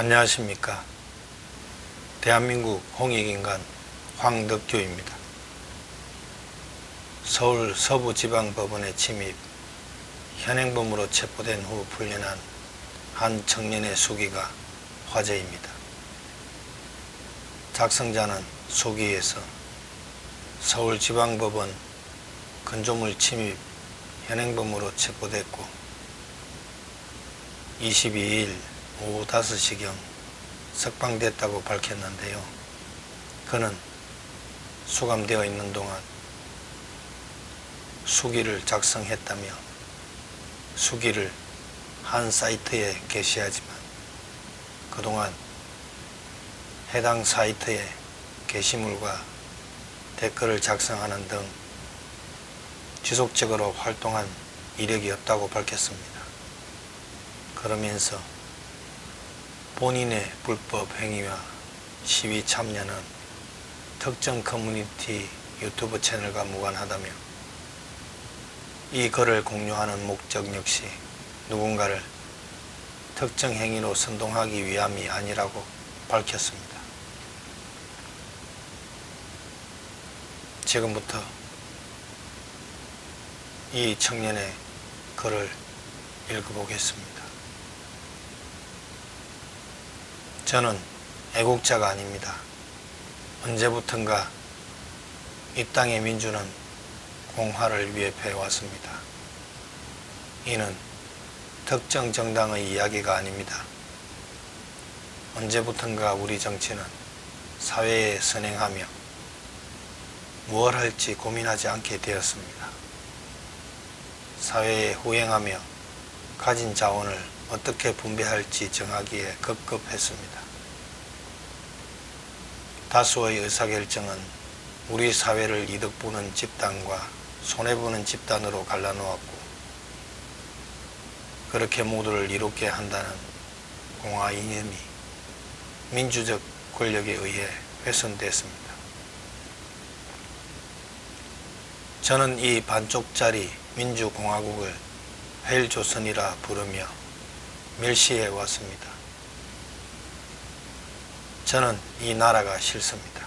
안녕하십니까. 대한민국 홍익인간 황덕규입니다. 서울 서부지방법원에 침입, 현행범으로 체포된 후 풀려난 한 청년의 수기가 화제입니다. 작성자는 수기에서 서울지방법원 근조물 침입 현행범으로 체포됐고 22일 오후 5시경 석방됐다고 밝혔는데요. 그는 수감되어 있는 동안 수기를 작성했다며 수기를 한 사이트에 게시하지만 그동안 해당 사이트에 게시물과 댓글을 작성하는 등 지속적으로 활동한 이력이 없다고 밝혔습니다. 그러면서 본인의 불법 행위와 시위 참여는 특정 커뮤니티 유튜브 채널과 무관하다며 이 글을 공유하는 목적 역시 누군가를 특정 행위로 선동하기 위함이 아니라고 밝혔습니다. 지금부터 이 청년의 글을 읽어보겠습니다. 저는 애국자가 아닙니다. 언제부턴가 이 땅의 민주는 공화를 위해 배워왔습니다. 이는 특정 정당의 이야기가 아닙니다. 언제부턴가 우리 정치는 사회에 선행하며 무엇 할지 고민하지 않게 되었습니다. 사회에 후행하며 가진 자원을 어떻게 분배할지 정하기에 급급했습니다. 다수의 의사결정은 우리 사회를 이득 보는 집단과 손해보는 집단으로 갈라놓았고 그렇게 모두를 이롭게 한다는 공화 이념이 민주적 권력에 의해 훼손됐습니다. 저는 이 반쪽짜리 민주공화국을 헬조선이라 부르며 멸시해 왔습니다. 저는 이 나라가 싫습니다.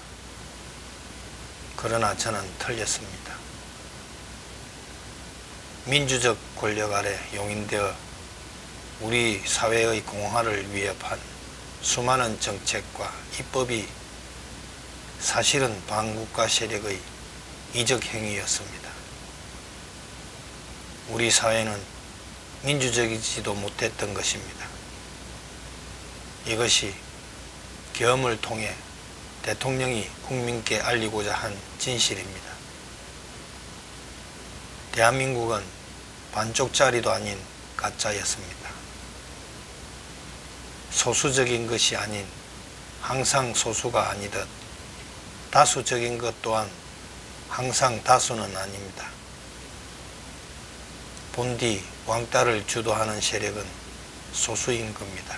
그러나 저는 틀렸습니다. 민주적 권력 아래 용인되어 우리 사회의 공화를 위협한 수많은 정책과 입법이 사실은 반국가 세력의 이적 행위였습니다. 우리 사회는 민주적이지도 못했던 것입니다. 이것이 계엄을 통해 대통령이 국민께 알리고자 한 진실입니다. 대한민국은 반쪽짜리도 아닌 가짜였습니다. 소수적인 것이 아닌 항상 소수가 아니듯 다수적인 것 또한 항상 다수는 아닙니다. 본디 왕따를 주도하는 세력은 소수인 겁니다.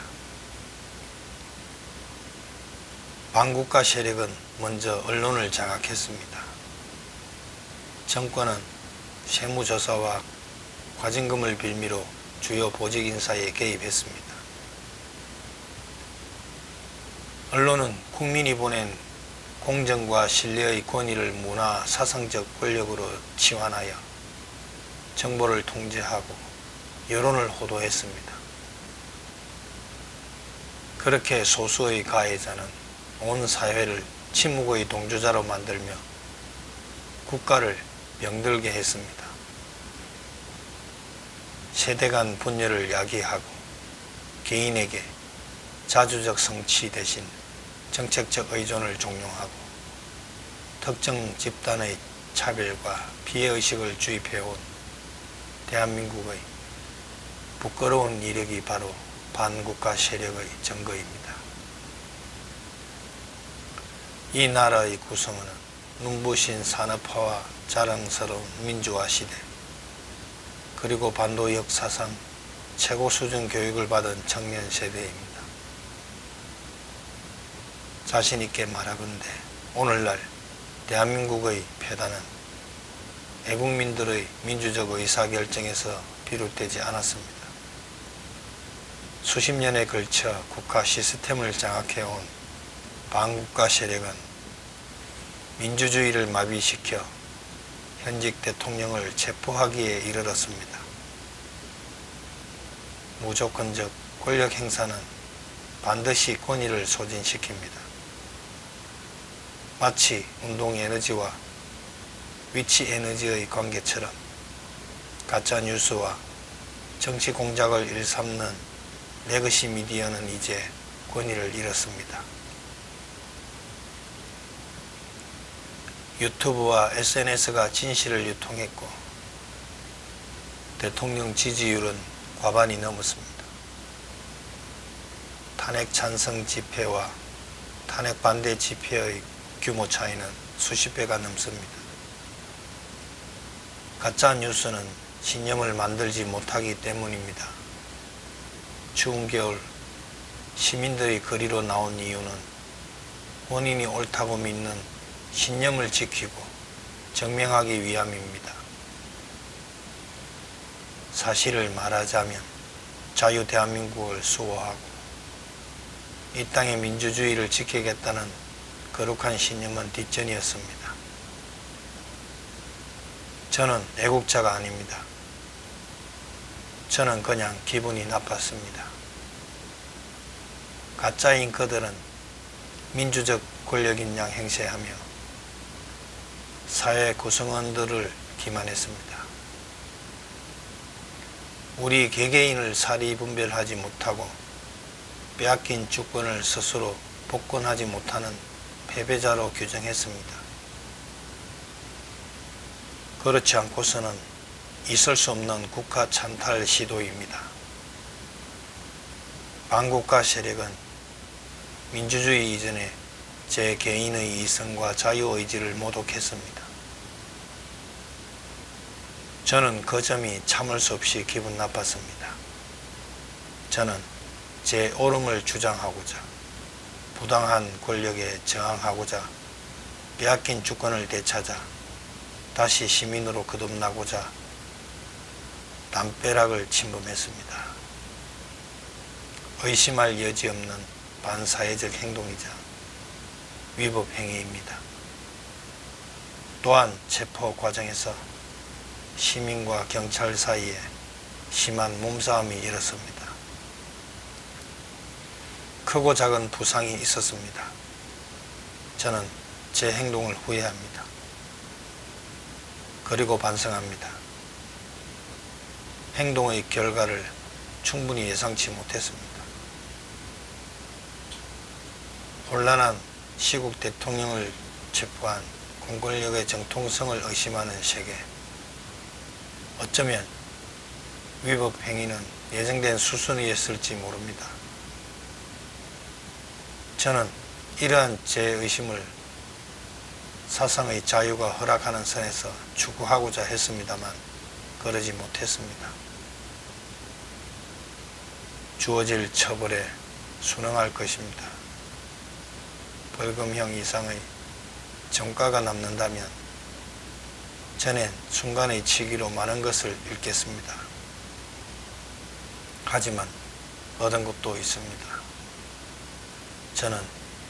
반국가 세력은 먼저 언론을 장악했습니다. 정권은 세무조사와 과징금을 빌미로 주요 보직 인사에 개입했습니다. 언론은 국민이 보낸 공정과 신뢰의 권위를 문화 사상적 권력으로 치환하여 정보를 통제하고 여론을 호도했습니다. 그렇게 소수의 가해자는 온 사회를 침묵의 동조자로 만들며 국가를 병들게 했습니다. 세대 간 분열을 야기하고 개인에게 자주적 성취 대신 정책적 의존을 종용하고 특정 집단의 차별과 피해의식을 주입해온 대한민국의 부끄러운 이력이 바로 반국가 세력의 증거입니다. 이 나라의 구성은 눈부신 산업화와 자랑스러운 민주화 시대, 그리고 반도 역사상 최고 수준 교육을 받은 청년 세대입니다. 자신있게 말하건대 오늘날 대한민국의 폐단은 애국민들의 민주적 의사결정에서 비롯되지 않았습니다. 수십 년에 걸쳐 국가 시스템을 장악해온 반국가 세력은 민주주의를 마비시켜 현직 대통령을 체포하기에 이르렀습니다. 무조건적 권력 행사는 반드시 권위를 소진시킵니다. 마치 운동 에너지와 위치 에너지의 관계처럼 가짜 뉴스와 정치 공작을 일삼는 레거시 미디어는 이제 권위를 잃었습니다. 유튜브와 SNS가 진실을 유통했고 대통령 지지율은 과반이 넘었습니다. 탄핵 찬성 집회와 탄핵 반대 집회의 규모 차이는 수십 배가 넘습니다. 가짜 뉴스는 신념을 만들지 못하기 때문입니다. 추운 겨울 시민들이 거리로 나온 이유는 본인이 옳다고 믿는 신념을 지키고 증명하기 위함입니다. 사실을 말하자면 자유 대한민국을 수호하고 이 땅의 민주주의를 지키겠다는 거룩한 신념은 뒷전이었습니다. 저는 애국자가 아닙니다. 저는 그냥 기분이 나빴습니다. 가짜인 그들은 민주적 권력인 양 행세하며 사회 구성원들을 기만했습니다. 우리 개개인을 사리 분별하지 못하고 빼앗긴 주권을 스스로 복권하지 못하는 패배자로 규정했습니다. 그렇지 않고서는 있을 수 없는 국가 찬탈 시도입니다. 반국가 세력은 민주주의 이전에 제 개인의 이성과 자유의지를 모독했습니다. 저는 그 점이 참을 수 없이 기분 나빴습니다. 저는 제 옳음을 주장하고자 부당한 권력에 저항하고자 빼앗긴 주권을 되찾아 다시 시민으로 거듭나고자 담벼락을 침범했습니다. 의심할 여지 없는 반사회적 행동이자 위법 행위입니다. 또한 체포 과정에서 시민과 경찰 사이에 심한 몸싸움이 일었습니다. 크고 작은 부상이 있었습니다. 저는 제 행동을 후회합니다. 그리고 반성합니다. 행동의 결과를 충분히 예상치 못했습니다. 혼란한 시국 대통령을 체포한 공권력의 정통성을 의심하는 세계. 어쩌면 위법 행위는 예정된 수순이었을지 모릅니다. 저는 이러한 제 의심을 사상의 자유가 허락하는 선에서 추구하고자 했습니다만 그러지 못했습니다. 주어질 처벌에 순응할 것입니다. 벌금형 이상의 정가가 남는다면 전엔 순간의 치기로 많은 것을 잃겠습니다. 하지만 얻은 것도 있습니다. 저는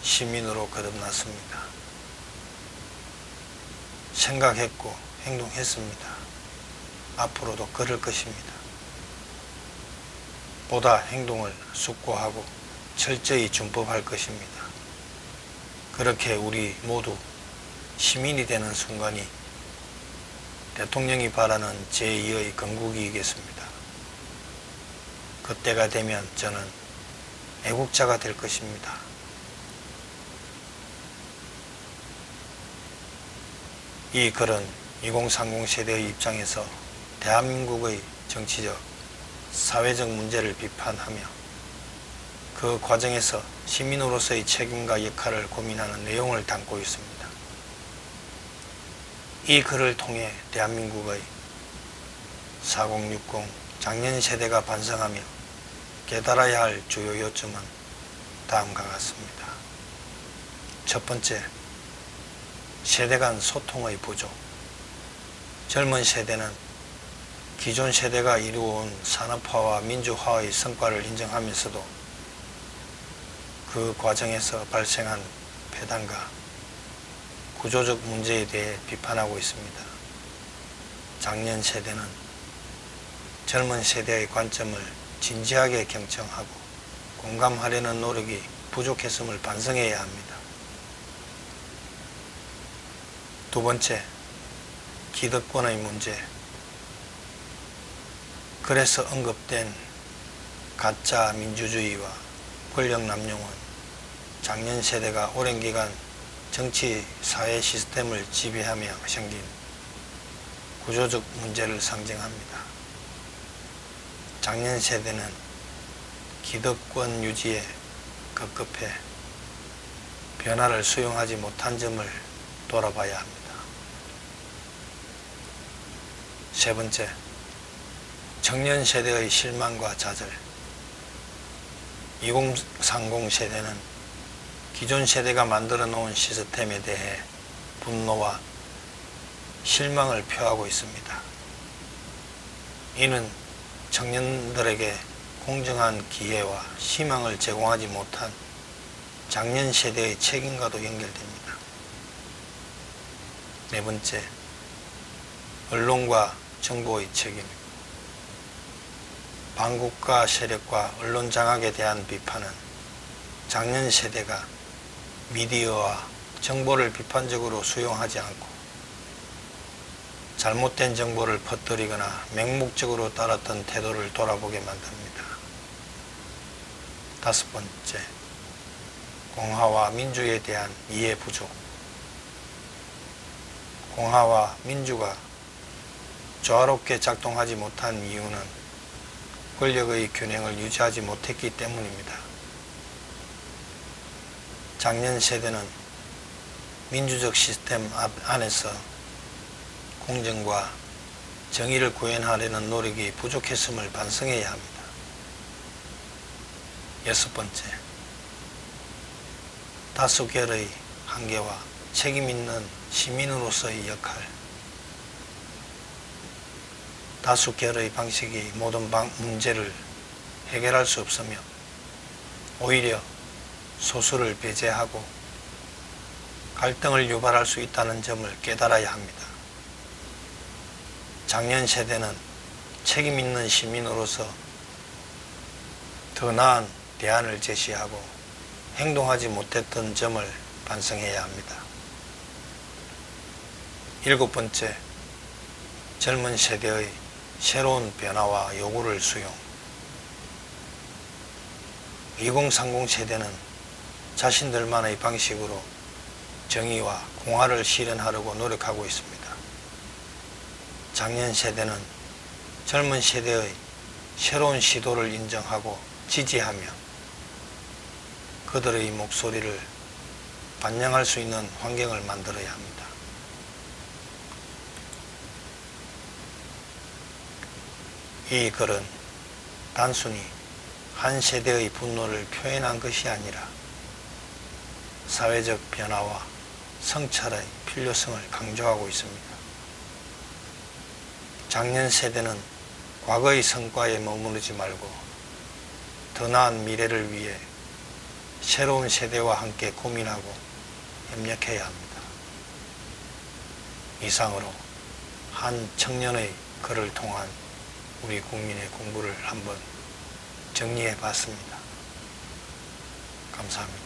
시민으로 거듭났습니다. 생각했고 행동했습니다. 앞으로도 그럴 것입니다. 보다 행동을 숙고하고 철저히 준법할 것입니다. 그렇게 우리 모두 시민이 되는 순간이 대통령이 바라는 제2의 건국이겠습니다. 그때가 되면 저는 애국자가 될 것입니다. 이 글은 2030 세대의 입장에서 대한민국의 정치적, 사회적 문제를 비판하며 그 과정에서 시민으로서의 책임과 역할을 고민하는 내용을 담고 있습니다. 이 글을 통해 대한민국의 4060 장년 세대가 반성하며 깨달아야 할 주요 요점은 다음과 같습니다. 첫 번째, 세대 간 소통의 부족. 젊은 세대는 기존 세대가 이루어온 산업화와 민주화의 성과를 인정하면서도 그 과정에서 발생한 폐단과 구조적 문제에 대해 비판하고 있습니다. 작년 세대는 젊은 세대의 관점을 진지하게 경청하고 공감하려는 노력이 부족했음을 반성해야 합니다. 두 번째, 기득권의 문제. 그래서 언급된 가짜 민주주의와 권력 남용은 작년 세대가 오랜 기간 정치 사회 시스템을 지배하며 생긴 구조적 문제를 상징합니다. 작년 세대는 기득권 유지에 급급해 변화를 수용하지 못한 점을 돌아봐야 합니다. 세 번째, 청년 세대의 실망과 좌절. 2030 세대는 기존 세대가 만들어 놓은 시스템에 대해 분노와 실망을 표하고 있습니다. 이는 청년들에게 공정한 기회와 희망을 제공하지 못한 작년 세대의 책임과도 연결됩니다. 네 번째, 언론과 정보의 책임. 반국가 세력과 언론 장악에 대한 비판은 작년 세대가 미디어와 정보를 비판적으로 수용하지 않고 잘못된 정보를 퍼뜨리거나 맹목적으로 따랐던 태도를 돌아보게 만듭니다. 다섯 번째, 공화와 민주에 대한 이해 부족. 공화와 민주가 조화롭게 작동하지 못한 이유는 권력의 균형을 유지하지 못했기 때문입니다. 작년 세대는 민주적 시스템 앞- 안에서 공정과 정의를 구현하려는 노력이 부족했음을 반성해야 합니다. 여섯 번째, 다수결의 한계와 책임 있는 시민으로서의 역할. 다수 결의 방식이 모든 방- 문제를 해결할 수 없으며 오히려 소수를 배제하고 갈등을 유발할 수 있다는 점을 깨달아야 합니다. 작년 세대는 책임 있는 시민으로서 더 나은 대안을 제시하고 행동하지 못했던 점을 반성해야 합니다. 일곱 번째, 젊은 세대의 새로운 변화와 요구를 수용. 2030 세대는 자신들만의 방식으로 정의와 공화를 실현하려고 노력하고 있습니다. 작년 세대는 젊은 세대의 새로운 시도를 인정하고 지지하며 그들의 목소리를 반영할 수 있는 환경을 만들어야 합니다. 이 글은 단순히 한 세대의 분노를 표현한 것이 아니라 사회적 변화와 성찰의 필요성을 강조하고 있습니다. 작년 세대는 과거의 성과에 머무르지 말고 더 나은 미래를 위해 새로운 세대와 함께 고민하고 협력해야 합니다. 이상으로 한 청년의 글을 통한 우리 국민의 공부를 한번 정리해 봤습니다. 감사합니다.